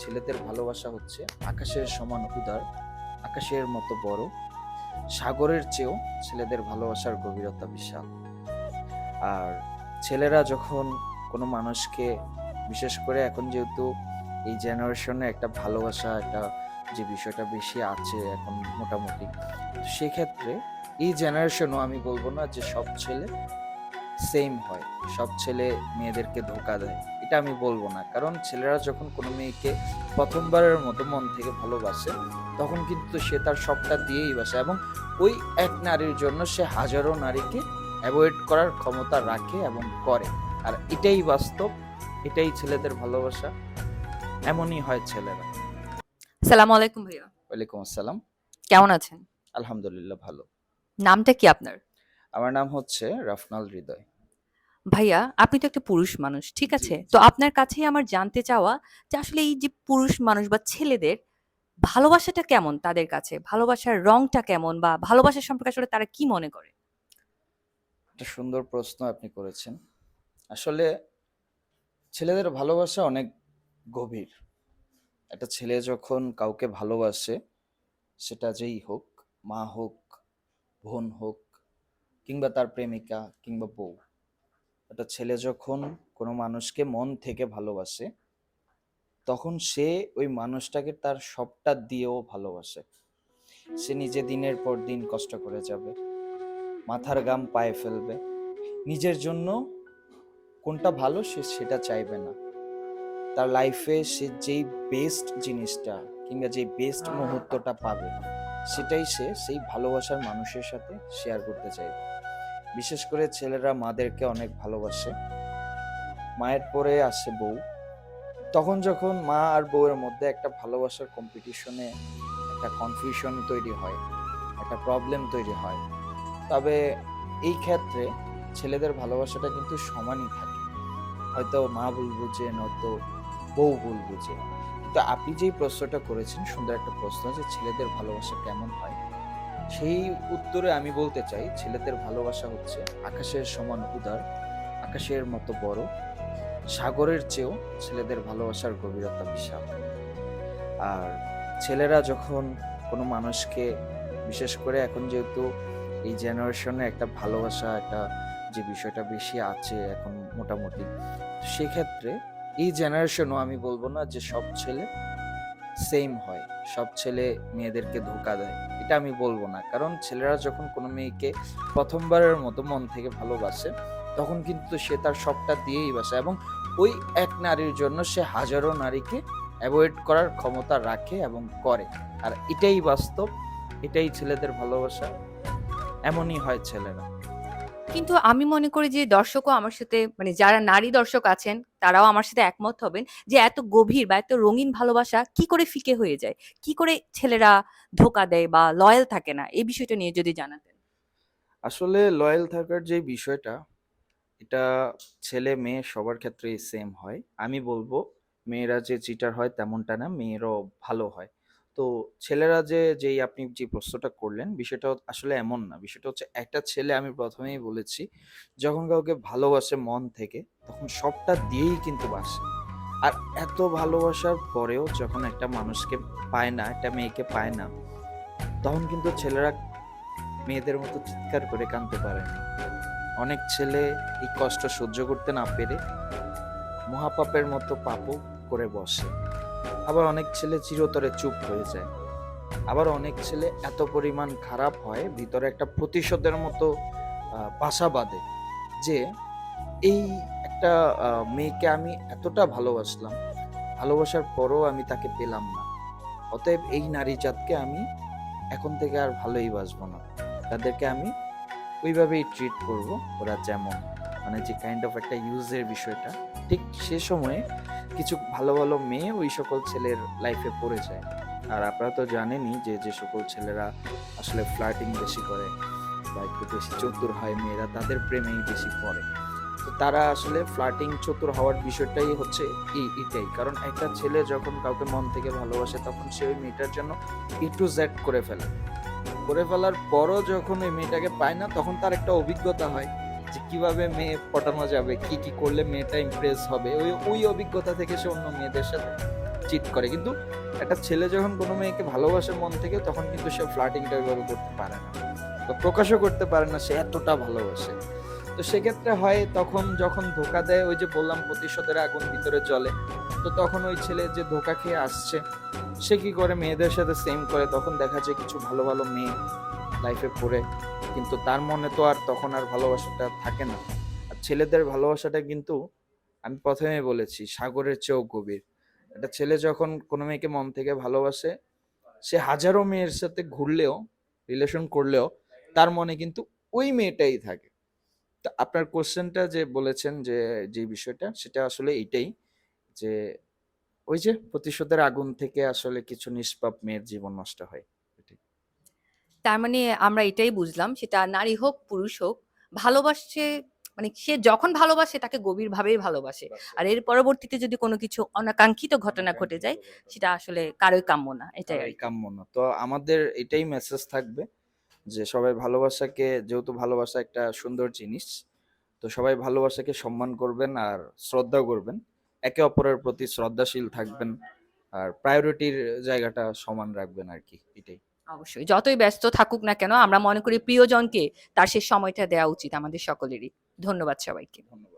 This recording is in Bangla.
ছেলেদের ভালোবাসা হচ্ছে আকাশের সমান উদার, আকাশের মতো বড়, সাগরের চেয়েও ছেলেদের ভালোবাসার গভীরতা বিশাল। আর ছেলেরা যখন কোনো মানুষকে, বিশেষ করে এখন যেহেতু এই জেনারেশনে একটা ভালোবাসা, একটা যে বিষয়টা বেশি আছে এখন মোটামুটি সেক্ষেত্রে এই জেনারেশনও আমি বলব না যে সব ছেলে সেম হয়, সব ছেলে মেয়েদেরকে ধোকা দেয়। এটা আমি বলব না। কারণ ছেলেরা যখন কোনো মেয়েকে প্রথমবারের মতো মন থেকে ভালোবাসে তখন কিন্তু সে তার সবটা দিয়েই বাসে এবং ওই এক নারীর জন্য সে হাজারো নারীকে অ্যাভয়েড করার ক্ষমতা রাখে এবং করে। আর এটাই বাস্তব এটাই ছেলেদের ভালোবাসা এমনই হয় ছেলেরা। সালাম আলাইকুম ভাইয়া। ওয়ালাইকুম আসসালাম। কেমন আছেন? আলহামদুলিল্লাহ ভালো। নামটা কি আপনার? আমার নাম হচ্ছে রাফনাল হৃদয়। ভাইয়া আপনি তো একটা পুরুষ মানুষ ঠিক আছে? জি। তো আপনার কাছেই আমার জানতে চাওয়া যে আসলে এই যে পুরুষ মানুষ বা ছেলেদের ভালোবাসাটা কেমন তাদের কাছে? ভালোবাসার রংটা কেমন বা ভালোবাসার সম্পর্কে আসলে তারা কি মনে করে? একটা সুন্দর প্রশ্ন আপনি করেছেন। আসলে ছেলেদের ভালোবাসা অনেক গভীর। একটা ছেলে যখন কাউকে ভালোবাসে সেটা যেই হোক মা হোক বোন হোক কিংবা তার প্রেমিকা কিংবা বউ একটা ছেলে যখন কোনো মানুষকে মন থেকে ভালোবাসে তখন সে ওই মানুষটাকে তার সবটা দিয়েও ভালোবাসে। সে নিজে দিনের পর দিন কষ্ট করে যাবে মাথার গাম পায়ে ফেলবে নিজের জন্য কোনটা ভালো সে সেটা চাইবে না। তার লাইফে সে যেই বেস্ট জিনিসটা কিংবা যেই বেস্ট মুহূর্তটা পাবে সেটাই সে সেই ভালোবাসার মানুষের সাথে শেয়ার করতে চাইবে। বিশেষ করে ছেলেরা মাদেরকে অনেক ভালোবাসে। মায়ের পরে আসে বউ। তখন যখন মা আর বউয়ের মধ্যে একটা ভালোবাসার কম্পিটিশনে একটা কনফিউশন তৈরি হয়, একটা প্রবলেম তৈরি হয়। তবে এই ক্ষেত্রে ছেলেদের ভালোবাসাটা কিন্তু সমানই থাকে। হয়তো মা ভুল বুঝে নয়তো বউ ভুল বুঝে কিন্তু আপনি যেই প্রশ্নটা করেছেন, সুন্দর একটা প্রশ্ন যে, ছেলেদের ভালোবাসা কেমন হয়? সেই উত্তরে আমি বলতে চাই, ছেলেদের ভালোবাসা হচ্ছে আকাশের সমান উদার, আকাশের মতো বড়, সাগরের চেয়েও ছেলেদের ভালোবাসার গভীরতা বিশাল। আর ছেলেরা যখন কোনো মানুষকে, বিশেষ করে এখন যেহেতু এই জেনারেশনে একটা ভালোবাসা, একটা যে বিষয়টা বেশি আছে এখন মোটামুটি সেক্ষেত্রে এই জেনারেশনও আমি বলব না যে সব ছেলে সেম হয়। সব ছেলে মেয়েদেরকে ধোকা দেয়। এটা আমি বলব না। কারণ ছেলেরা যখন কোনো মেয়েকে প্রথমবারের মতো মন থেকে ভালোবাসে, তখন কিন্তু সে তার সবটা দিয়েই বাসে এবং ওই এক নারীর জন্য সে হাজারো নারীকে অ্যাভয়েড করার ক্ষমতা রাখে এবং করে। আর এটাই বাস্তব, এটাই ছেলেদের ভালোবাসা। এমনই হয় ছেলেরা। কিন্তু আমি মনে করি যে দর্শকও আমার সাথে মানে যারা নারী দর্শক আছেন, তারাও আমার সাথে একমত হবেন যে এত গভীর বা এত রঙিন ভালোবাসা কি করে ফিকে হয়ে যায়? কি করে ছেলেরা ধোকা দেয় বা লয়াল থাকে না? এই বিষয়টা নিয়ে যদি জানাতেন। আসলে লয়াল থাকার যে বিষয়টা, এটা ছেলে মেয়ে সবার ক্ষেত্রেই সেম হয়। আমি বলব, মেয়েরা যে চিটার হয় তেমনটা না, মেয়েরাও ভালো হয়। তো ছেলেরা যে, যেই আপনি যে প্রশ্নটা করলেন, বিষয়টা আসলে এমন না। বিষয়টা হচ্ছে একটা ছেলে আমি প্রথমেই বলেছি, যখন কাউকে ভালোবাসে মন থেকে, তখন সবটা দিয়েই কিন্তু বাসে। আর এত ভালোবাসার পরেও যখন একটা মানুষকে পায় না, একটা মেয়েকে পায় না, তখন কিন্তু ছেলেরা মেয়েদের মতো চিৎকার করে কাঁদতে পারে না। অনেক ছেলে এই কষ্ট সহ্য করতে না পেরে মহাপাপের মতো পাপও করে বসে। আবার অনেক ছেলে চিরতরে চুপ হয়ে যায়। আবার অনেক ছেলে এত পরিমাণ খারাপ হয়, ভিতরে একটা প্রতিশোধের মতো বাসা বাঁধে যে এই একটা মেয়েকে আমি এতটা ভালোবাসলাম, ভালোবাসার পরও আমি তাকে পেলাম না। অতএব এই নারী জাতকে আমি এখন থেকে আর ভালোই বাসবো না। তাদেরকে আমি ওইভাবেই ট্রিট করব, ওরা যেমন মানে যে কাইন্ড অফ একটা ইউজের বিষয়টা, ঠিক সে সময়ে কিছু ভালো ভালো মেয়ে ওই সকল ছেলের লাইফে পড়ে যায়। আর আপনারা তো জানেনই যে যে সকল ছেলেরা আসলে ফ্লার্টিং বেশি করে বা একটু বেশি চতুর হয় মেয়েরা, তাদের প্রেমেই বেশি পড়ে। তো তারা আসলে ফ্লার্টিং চতুর হওয়ার বিষয়টাই হচ্ছে এই, এটাই। কারণ একটা ছেলে যখন কাউকে মন থেকে ভালোবাসে, তখন সে ওই মেয়েটার জন্য ই টু জেড করে ফেলে। করে ফেলার পরও যখন ওই মেয়েটাকে পায় না, তখন তার একটা অভিজ্ঞতা হয়। যে কীভাবে মেয়ে পটানো যাবে, কি কি করলে মেয়েটা ইমপ্রেস হবে, ওই ওই অভিজ্ঞতা থেকে সে অন্য মেয়েদের সাথে চিট করে। কিন্তু একটা ছেলে যখন কোনো মেয়েকে ভালোবাসে মন থেকে, তখন কিন্তু সে ফ্লার্টিংটা ওইভাবে করতে পারে না বা প্রকাশও করতে পারে না, সে এতটা ভালোবাসে। তো সেক্ষেত্রে হয় তখন যখন ধোকা দেয়, ওই যে বললাম প্রতিশোধের আগুন ভিতরে জ্বলে, তো তখন ওই ছেলে যে ধোকা খেয়ে আসছে, সে কি করে মেয়েদের সাথে সেম করে? তখন দেখা যায় কিছু ভালো ভালো মেয়ে লাইফে পড়ে। কিন্তু তার মনে তো আর তখন আর ভালোবাসাটা থাকে না। আর ছেলেদের ভালোবাসাটা কিন্তু আমি প্রথমেই বলেছি, সাগরের চেয়েও গভীর। একটা ছেলে যখন কোনো মেয়েকে মন থেকে ভালোবাসে, সে হাজারো মেয়ের সাথে ঘুরলেও রিলেশন করলেও, তার মনে কিন্তু ওই মেয়েটাই থাকে। তা আপনার কোশ্চেনটা যে বলেছেন যে যে বিষয়টা, সেটা আসলে এটাই যে, ওই যে প্রতিশোধের আগুন থেকে আসলে কিছু নিষ্পাপ মেয়ের জীবন নষ্ট হয়। তার মানে আমরা এটাই বুঝলাম সেটা নারী হোক পুরুষ হোক ভালোবাসছে মানে সে যখন ভালোবাসে তাকে গভীরভাবেই ভালোবাসে। আর এর পরবর্তীতে যদি কোনো কিছু অনাকাঙ্ক্ষিত ঘটনা ঘটে যায় সেটা আসলে কারোই কাম্য না এটাই কাম্য না। তো আমাদের এটাই মেসেজ থাকবে যে সবাই ভালোবাসাকে যেহেতু ভালোবাসা একটা সুন্দর জিনিস তো সবাই ভালোবাসাকে সম্মান করবেন আর শ্রদ্ধা করবেন। একে অপরের প্রতি শ্রদ্ধাশীল থাকবেন আর প্রায়োরিটির জায়গাটা সমান রাখবেন আর কি এটাই। অবশ্যই। যতই ব্যস্ত থাকুক না কেন, আমরা মনে করি প্রিয়জনকে তার সে সময়টা দেওয়া উচিত আমাদের সকলেরই। ধন্যবাদ সবাইকে। ধন্যবাদ।